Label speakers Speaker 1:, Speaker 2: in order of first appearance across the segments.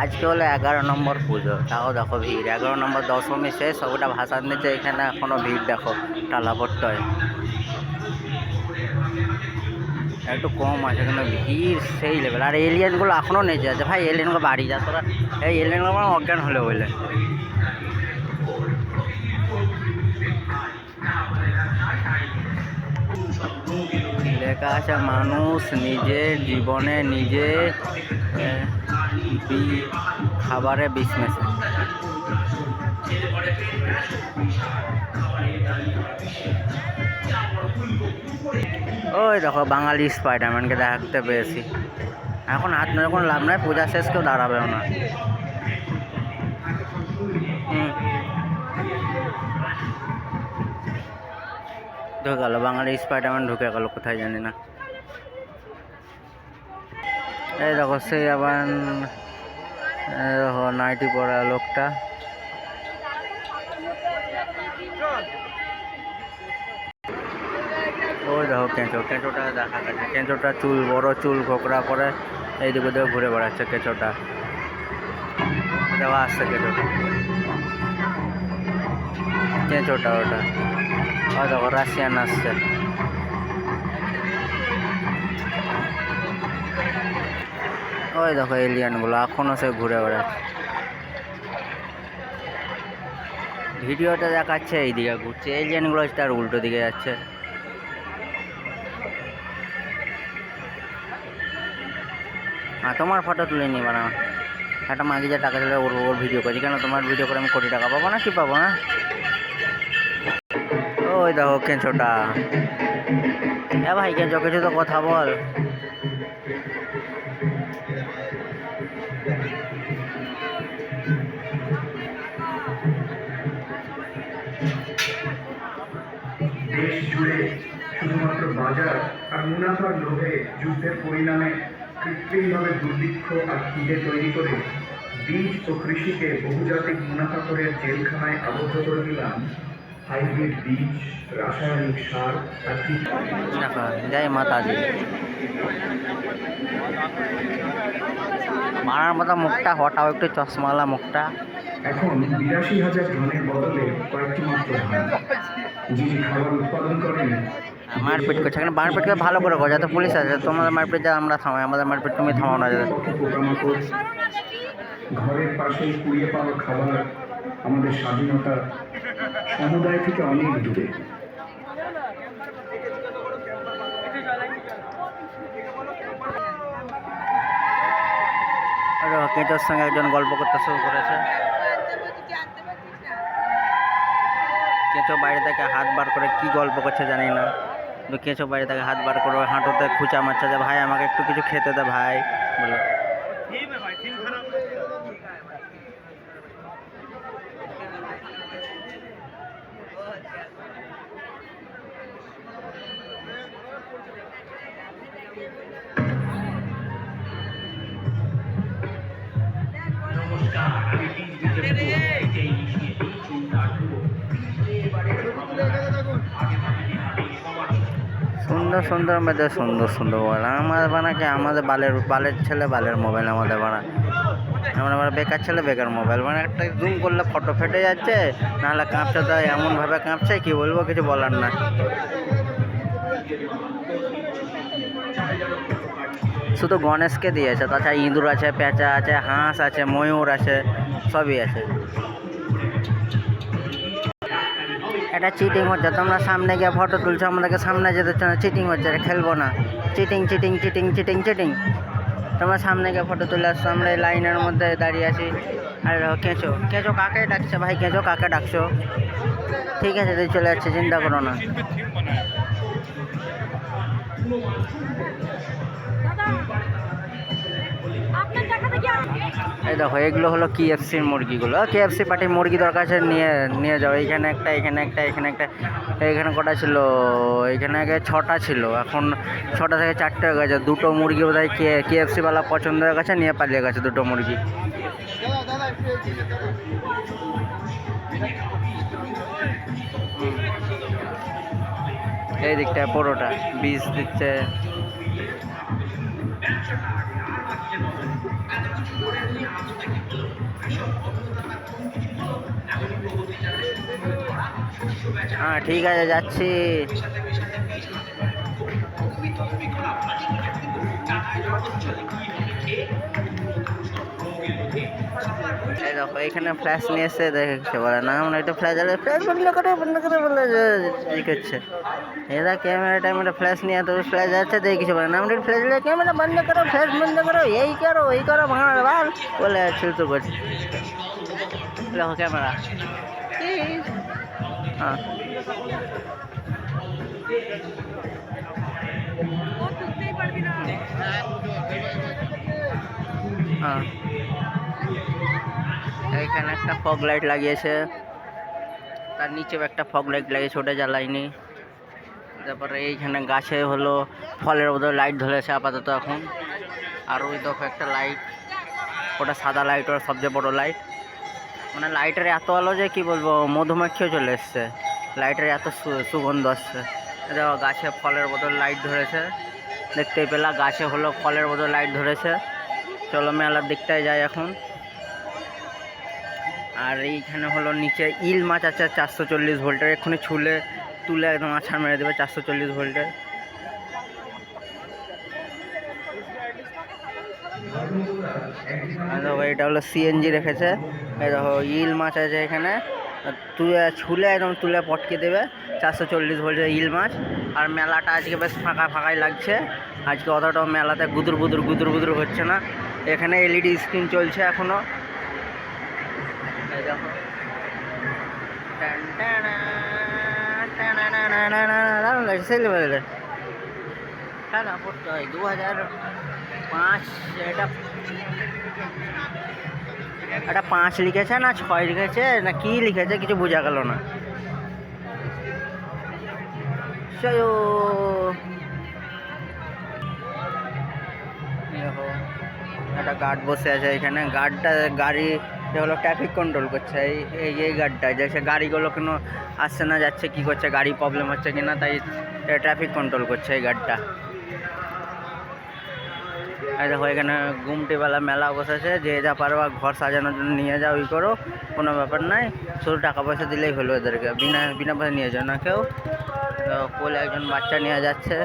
Speaker 1: আজকে হলো এগারো নম্বর পুজো। তাও দেখো ভিড়। এগারো নম্বর দশমী শেষ ওটা ভাসান দিচ্ছে এখানে এখনও ভিড় দেখো টালাপট্টয় একটু কম আছে, কিন্তু ভিড় সেই লেভেল আর এলিয়েনগুলো এখনও নেচে আছে। ভাই এলিয়েনগুলো বাড়ি যা, তোরা এই এলিয়েনগুলো অজ্ঞান হলে বলে। লেখা আছে, মানুষ নিজের জীবনে নিজে খাবারে মেশে ওই দেখো বাঙালি স্পাইডারম্যানকে দেখতে পেয়েছি এখন হাত মেরে কোনো লাভ নাই, পূজা শেষ, কেউ দাঁড়াবেও না। ঢুকে গেল, বাঙালি স্পাইডারম্যান ঢুকে গেল, কোথায় জানি না। এই দেখো, সেই আবার দেখো, নাইটি পরা লোকটা। ওই দেখো, কেঁচো, কেঁচোটা দেখা যাচ্ছে। কেঁচোটা চুল, বড় চুল খোকরা পরে এইদিকে দিকে ঘুরে বেড়াচ্ছে কেঁচোটা। দেওয়া আসছে কেঁচোটা। কেঁচোটা ওটা। ওই দেখো, রাশিয়ান আসছে। ওই দেখো এলিয়ানগুলো এখনও সে ঘুরে বেড়াচ্ছে ভিডিওটা দেখাচ্ছে এইদিকে ঘুরছে, এলিয়ানগুলো তার উল্টো দিকে যাচ্ছে। হ্যাঁ তোমার ফটো তুলে নি বানা একটা মাগি যা টাকা দিলে ওর ওর ভিডিও করছি। কেন তোমার ভিডিও করে আমি কোটি টাকা পাবো না কি পাবো না ওই দেখো কেঁচোটা। এ ভাই কেঁচো কিছু তো কথা বল।
Speaker 2: দেশ জুড়ে শুধুমাত্র বাজার আর মুনাফার লোভে যুদ্ধের পরিণামে কৃত্রিমভাবে দুর্ভিক্ষ আর খিদে তৈরি করে বীজ ও কৃষিকে বহুজাতিক মুনাফা করে জেলখানায় আবদ্ধ করে দিলাম হাইব্রিড বীজ রাসায়নিক সার আর
Speaker 1: জয় মাতা দি মারার মতো মুখটা হটাও একটু চশমালা মুখটা।
Speaker 2: এখন বিরাশি হাজার ধানের বদলে কয়েকটি মাত্র ধান।
Speaker 1: মারপিট করছে। এখানে মারপিট করে ভালো করে করো যাতে পুলিশ আছে। তোমাদের মারপিট যা আমরা থামাই। আমাদের মারপিট তুমি থামাও না। যাতে
Speaker 2: ঘরের পাশেই কুড়িয়ে পাওয়া খাবার আমাদের স্বাধীনতা সমুদায় থেকে অনেক দূরে।
Speaker 1: সঙ্গে একজন গল্প করতে শুরু করেছে। কেঁচো বাইরে থেকে হাত বার করে কি গল্প করছে জানি না। কেঁচো বাইরে থেকে হাত বার করে হাঁটুতে খুঁচা মারছে যে, ভাই, আমাকে একটু কিছু খেতে দে ভাই। বলে। সুন্দর সুন্দর মেয়েদের সুন্দর সুন্দর মোবাইল। আমাদের বানাকে আমাদের বালের বালের ছেলে বালের মোবাইল আমাদের বানা আমরা আবার বেকার ছেলে বেকার মোবাইল। মানে একটা জুম করলে ফটো ফেটে যাচ্ছে, নাহলে কাঁপছে তো, এমনভাবে কাঁপছে, কি বলব, কিছু বলার না শুধু গণেশকে দিয়েছে, তাছাড়া ইঁদুর আছে, পেঁচা আছে, হাঁস আছে, ময়ূর আছে, সবই আছে। এটা চিটিং হচ্ছে। তোমরা সামনে গিয়ে ফটো তুলছো, আমাদেরকে সামনে যেতে হচ্ছে না চিটিং হচ্ছে খেলব না। Cheating cheating cheating cheating cheating তোমরা সামনে গিয়ে ফটো তুলে আসছো, আমরা এই লাইনের মধ্যে দাঁড়িয়ে আছি। আর কেঁচো। কেঁচো কাকে ডাকছে ভাই? কেঁচো কাকে ডাকছো? ঠিক আছে, তুই চলে যাচ্ছে, চিন্তা করো না।
Speaker 3: দেখি
Speaker 1: এই দেখো, এগুলো হলো কেএফসির মুরগিগুলো। কেএফসি পার্টির মুরগি দরকার আছে নিয়ে নিয়ে যাও। এইখানে একটা এখানে একটা এখানে একটা। এখানে কটা ছিল? এখানে আগে ছটা ছিল। এখন ছটা থেকে চারটে হয়ে গেছে। দুটো মুরগি বোধ হয় কেএফসিওয়ালা পছন্দ হয়ে গেছে নিয়ে পালিয়ে গেছে দুটো মুরগি। এই দিকটায় পরোটা। বীজ দিচ্ছে। হ্যাঁ ঠিক আছে যাচ্ছি এই দেখো এখানে ফ্ল্যাশ নিয়ে এসে দেখছে বলে না আমরা একটা ফ্ল্যাশ আলে ফ্ল্যাশ বন্ধ করে বন্ধ করে বলে ই করছে এরা ক্যামেরা ট্যামেরা ফ্ল্যাশ নিয়ে তো ফ্ল্যাশ যাচ্ছে দেখে কিছু বলে না আমরা ফ্ল্যাশ ক্যামেরা বন্ধ করো ফ্ল্যাশ বন্ধ করো এই করো এই করো ভাঙা বাল বলে ছুতো করছে দেখো ক্যামেরা হ্যাঁ হ্যাঁ এইখানে একটা ফগ লাইট লাগিয়েছে। তার নিচেও একটা ফগ লাইট লাগিয়েছে, ওটা জ্বালাইনি তারপরে এইখানে গাছে হলো ফলের মধ্যে লাইট ধরেছে আপাতত এখন। আর ওই দেখো একটা লাইট ওটা সাদা লাইট ওটা সবচেয়ে বড় লাইট মানে লাইটের এত আলো যে কি বলব, মধুমাখিও চলে এসছে। লাইটের এত সুগন্ধ আসছে। দেখো গাছে ফলের বোতল লাইট ধরেছে। দেখতেই পেলা, গাছে হলো ফলের বোতল লাইট ধরেছে। চলো মেলার দিকটায় যাই এখন। আর এইখানে হলো নিচে ইল মাছ আছে চারশো চল্লিশ ভোল্টের। এক্ষুনি ছুলে, তুলে একদম আছাড় মেরে দেবে চারশো চল্লিশ ভোল্টের। দেখো এটা হলো সিএনজি রেখেছে। দেখো ইল মাছ আছে এখানে। তুলে, ছুলে একদম তুলে পটকে দেবে চারশো চল্লিশ ভোল্টের ইল মাছ। আর মেলাটা আজকে বেশ ফাঁকা ফাঁকাই লাগছে। আজকে অতটাও মেলাতে গুদুর গুদুর গুদুর গুদুর হচ্ছে না। এখানে এলইডি স্ক্রিন চলছে এখনও এই দেখো টান টানা, টানানানানানা, দারুণ লাগছে সেই লেভেলের টানা পড়তে হয় দু হাজার পাঁচ এটা এটা পাঁচ লিখেছে না ছয় লিখেছে না কি লিখেছে কিছু বোঝা গেল না। চলো। দেখো একটা গার্ড বসে আছে এখানে। গার্ডটা গাড়ি যে হলো ট্রাফিক কন্ট্রোল করছে। এই এই গার্ডটা যে সে গাড়িগুলো কেন আসছে না, যাচ্ছে, কি করছে, গাড়ি প্রবলেম হচ্ছে কি না তাই ট্রাফিক কন্ট্রোল করছে এই গার্ডটা এই দেখো, এখানে গুমটিবেলা মেলা বসেছে, যে যা পারবা ঘর সাজানোর জন্য নিয়ে যাও, ই করো, কোনো ব্যাপার নাই। শুধু টাকা পয়সা দিলেই হলো এদেরকে, বিনা বিনা পয়সা নিয়ে যাও না কেউ। কোলে একজন বাচ্চা নিয়ে যাচ্ছে।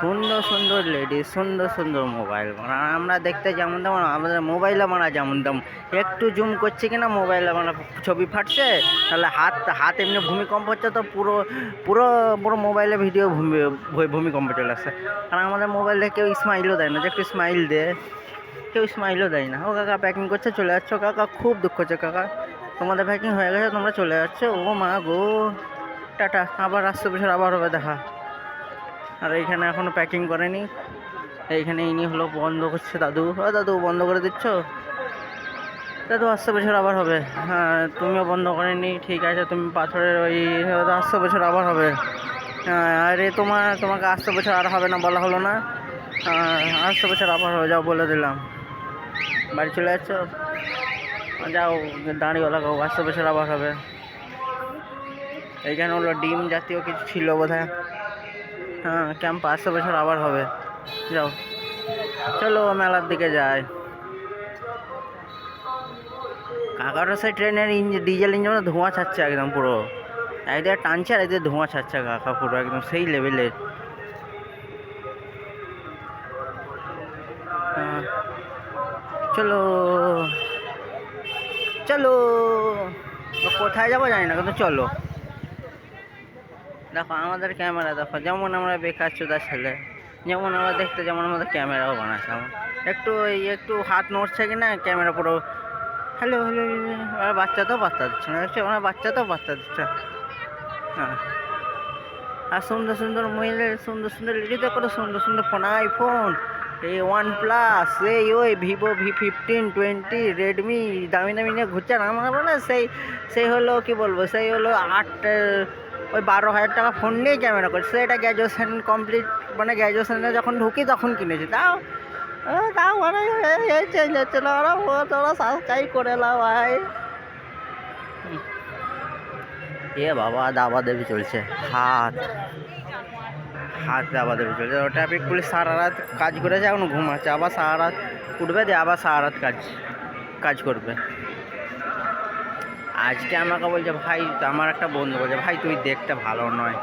Speaker 1: সুন্দর সুন্দর লেডিস সুন্দর সুন্দর মোবাইল আমরা দেখতে যেমন তেমন, আমাদের মোবাইলে মারা যেমন তেমন। একটু জুম করছে কিনা মোবাইলে মানে ছবি ফাটছে, তাহলে হাত হাত এমনি ভূমিকম্প হচ্ছে তো পুরো পুরো পুরো মোবাইলে ভিডিও ভূমি ভূমিকম্প চলে আসছে। কারণ আমাদের মোবাইলে কেউ স্মাইলও দেয় না, যে একটু স্মাইল দে। কেউ স্মাইলও দেয় না। ও কাকা প্যাকিং করছে, চলে যাচ্ছ। কাকা খুব দুঃখ হচ্ছে, কাকা। তোমাদের প্যাকিং হয়ে গেছে, তোমরা চলে যাচ্ছ। ও মা গো। টাটা, আবার আসছে বছর আবার হবে দেখা। আর এইখানে এখনও প্যাকিং করেনি। এইখানে ইনি হলো বন্ধ করছে দাদু। ও দাদু বন্ধ করে দিচ্ছ? দাদু আসছে বছর আবার হবে। হ্যাঁ তুমিও বন্ধ করেনি ঠিক আছে তুমি পাথরের ওই আসছে বছর আবার হবে। হ্যাঁ, আরে তোমার তোমাকে আসতে বছর আর হবে না বলা হলো না। হ্যাঁ, আসতে বছর আবার হবে যাও বলে দিলাম। বাড়ি চলে যাচ্ছ? যাও দাঁড়িয়ে লাগাও আসতে বছর আবার হবে। এইখানে হলো ডিম জাতীয় কিছু ছিল বোধ হয় হ্যাঁ ক্যাম্প আসতে বছর আবার হবে। যাও। চলো মেলার দিকে যাই। কাকারও সেই ট্রেনের ইঞ্জিন ডিজেল ইঞ্জিনে ধোঁয়া ছাড়ছে একদম পুরো। একদিকে টানছে আর একদিকে ধোঁয়া ছাড়ছে কাকা, পুরো একদম সেই লেভেলের হ্যাঁ। চলো। চলো। কোথায় যাব জানি না, কিন্তু চলো। দেখো, আমাদের ক্যামেরা দেখো, যেমন আমরা বেকার চোদা ছেলে, যেমন আমরা দেখতে যেমন আমাদের ক্যামেরাও আমার। একটু ওই একটু হাত নড়ছে কি না, ক্যামেরা পুরো হ্যালো হ্যালো ওরা বাচ্চা তো বার্তা দিচ্ছে না, দেখছ? ওরা বাচ্চা তো বার্তা দিচ্ছে। হ্যাঁ। আর সুন্দর সুন্দর মহিলার সুন্দর সুন্দর লেডিদের কত সুন্দর সুন্দর ফোন আইফোন এই ওয়ান প্লাস এই ওই Vivo V fifteen twenty Redmi দামি দামি নিয়ে ঘুরছে আর আমরা বলে সেই সেই হলো, কি বলব, সেই হলো আট ওই বারো হাজার টাকা ফোন নিয়ে ক্যামেরা করছে। এটা গ্র্যাজুয়েশন কমপ্লিট মানে গ্র্যাজুয়েশনে যখন ঢুকি তখন কিনেছি। তাও তাও মানে এই- চেঞ্জ হচ্ছে না। ওরা ও তোরা সাবস্ক্রাইব করে নাও ভাই। এ বাবা, দাবা দেবী চলছে। হাত। হাত আবাদ চলছে। ট্রাফিক পুলিশ সারা রাত কাজ করেছে, এখন ঘুমাচ্ছে। আবার সারা রাত উঠবে দিয়ে আবার সারা রাত কাজ কাজ করবে। আজকে আমাকে বলছে, ভাই, আমার একটা বন্ধু বলছে, ভাই তুই দেখতে ভালো নয়।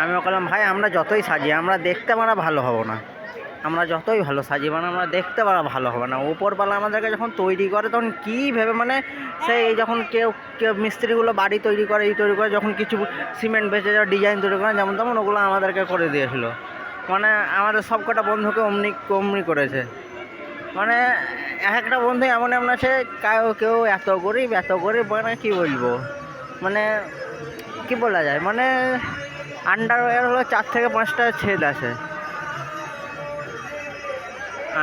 Speaker 1: আমি বললাম, ভাই, আমরা যতই সাজি, আমরা দেখতে মারা ভালো হব না। আমরা যতই ভালো সাজি মানে আমরা দেখতে পারা ভালো হবে না। ওপরবেলা আমাদেরকে যখন তৈরি করে, তখন কী ভেবে মানে সেই যখন কেউ কেউ মিস্ত্রিগুলো বাড়ি তৈরি করে এই তৈরি করে, যখন কিছু সিমেন্ট বেঁচে যাওয়া ডিজাইন তৈরি করে, যেমন তেমন ওগুলো আমাদেরকে করে দিয়েছিল। মানে আমাদের সব কটা বন্ধুকে অমনি অমনি করেছে। মানে এক একটা বন্ধু এমন এমন আছে, কেউ কেউ এত গরিব এত গরিব মানে কী বলব? মানে কি বলা যায়? মানে আন্ডারওয়্যার হলো চার থেকে পাঁচটা ছেদ আছে।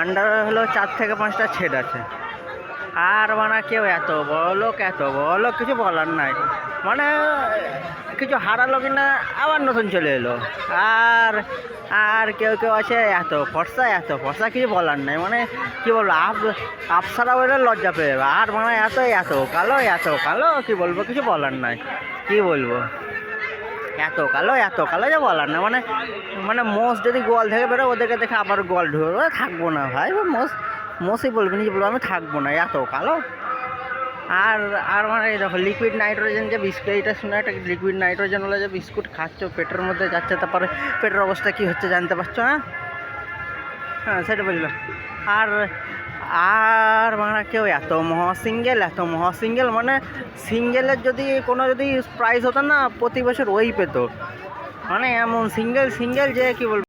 Speaker 1: আন্ডারওয়্যার হলো চার থেকে পাঁচটা ছেদ আছে। আর মানে কেউ এত বড় লোক এত বড় লোক কিছু বলার নাই। মানে কিছু হারালো কিনা, আবার নতুন চলে এলো। আর আর কেউ কেউ আছে, এত ফর্সা এত ফর্সা কিছু বলার নাই। মানে কি বলব, আপ আপসারা বলে লজ্জা পেয়ে যাবে। আর মানে এত এত কালো এত কালো, কি বলব, কিছু বলার নাই। কি বলব? এত কালো এত কালো যে বলার না মানে মানে মোষ যদি গোয়াল থেকে বেরো ওদেরকে দেখে আবার গোয়াল ঢুকবে থাকব না ভাই। মোষ, মোষই বলবি, নিজে বলব, আমি থাকব না। এত কালো। আর আর মানে দেখো লিকুইড নাইট্রোজেন যে বিস্কুট এটা শুনে একটা লিকুইড নাইট্রোজেন হলে যে বিস্কুট খাচ্ছ, পেটের মধ্যে যাচ্ছে, তারপরে পেটের অবস্থা কী হচ্ছে জানতে পারছ হ্যাঁ? হ্যাঁ সেটা বলল। আর আর মানে কেউ এত মহা সিঙ্গেল এত মহা সিঙ্গেল মানে সিঙ্গেলের যদি কোনো যদি প্রাইস হতো না, প্রতি বছর ওই পেতো। মানে এমন সিঙ্গেল সিঙ্গেল যে কী বলব?